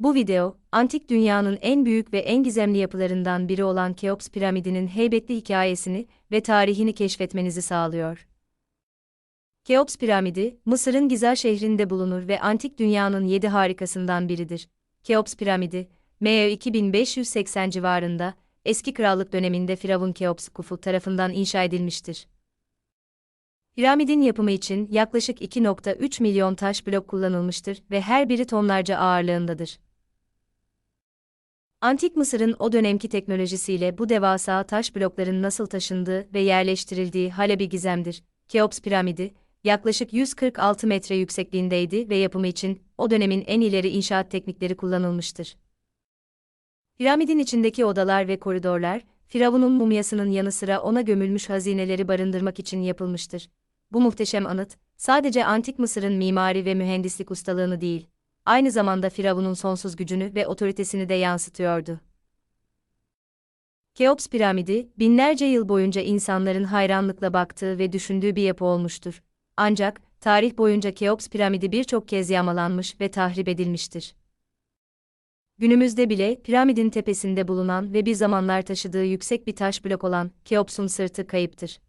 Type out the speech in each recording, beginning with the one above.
Bu video, antik dünyanın en büyük ve en gizemli yapılarından biri olan Keops piramidinin heybetli hikayesini ve tarihini keşfetmenizi sağlıyor. Keops piramidi, Mısır'ın Giza şehrinde bulunur ve antik dünyanın yedi harikasından biridir. Keops piramidi, M.Ö. 2580 civarında, eski krallık döneminde Firavun Keops Kufu tarafından inşa edilmiştir. Piramidin yapımı için yaklaşık 2.3 milyon taş blok kullanılmıştır ve her biri tonlarca ağırlığındadır. Antik Mısır'ın o dönemki teknolojisiyle bu devasa taş blokların nasıl taşındığı ve yerleştirildiği hala bir gizemdir. Keops piramidi, yaklaşık 146 metre yüksekliğindeydi ve yapımı için o dönemin en ileri inşaat teknikleri kullanılmıştır. Piramidin içindeki odalar ve koridorlar, Firavun'un mumyasının yanı sıra ona gömülmüş hazineleri barındırmak için yapılmıştır. Bu muhteşem anıt, sadece antik Mısır'ın mimari ve mühendislik ustalığını değil, aynı zamanda Firavun'un sonsuz gücünü ve otoritesini de yansıtıyordu. Keops piramidi, binlerce yıl boyunca insanların hayranlıkla baktığı ve düşündüğü bir yapı olmuştur. Ancak, tarih boyunca Keops piramidi birçok kez yağmalanmış ve tahrip edilmiştir. Günümüzde bile piramidin tepesinde bulunan ve bir zamanlar taşıdığı yüksek bir taş blok olan Keops'un sırtı kayıptır.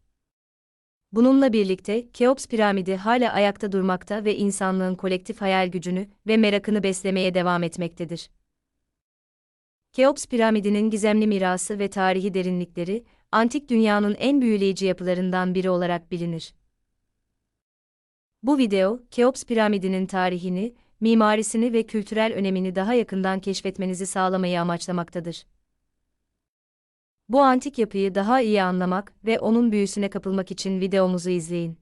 Bununla birlikte Keops piramidi hala ayakta durmakta ve insanlığın kolektif hayal gücünü ve merakını beslemeye devam etmektedir. Keops piramidinin gizemli mirası ve tarihi derinlikleri, antik dünyanın en büyüleyici yapılarından biri olarak bilinir. Bu video, Keops piramidinin tarihini, mimarisini ve kültürel önemini daha yakından keşfetmenizi sağlamayı amaçlamaktadır. Bu antik yapıyı daha iyi anlamak ve onun büyüsüne kapılmak için videomuzu izleyin.